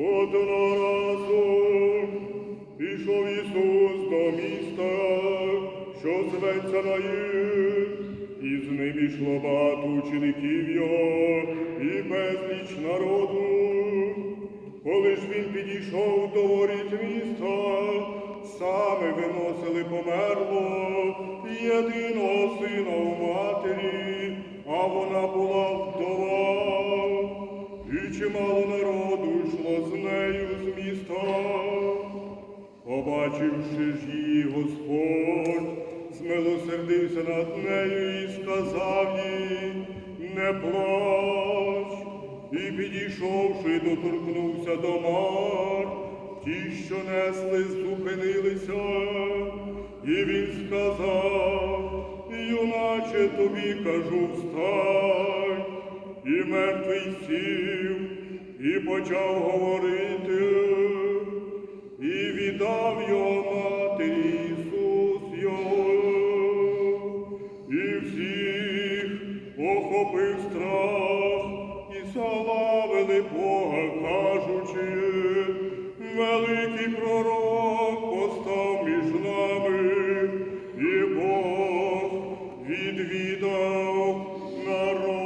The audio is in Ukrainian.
Одного разу пішов Ісус до міста, що зветься Наїн, і з ним ішло багато учеників його і безліч народу. Коли ж він підійшов до воріт міста, саме виносили померло єдиного сина у матері, а вона була вдова. І чимало народу йшло з нею з міста. Побачивши ж її Господь, змилосердився над нею і сказав їй, не плач, і підійшовши, доторкнувся до мар, ті, що несли, зупинилися, і він сказав, юначе тобі кажу, встань, і мертвий сів, і почав говорити, і віддав його охопив страх і славили Бога, кажучи, великий пророк постав між нами, і Бог відвідав народ.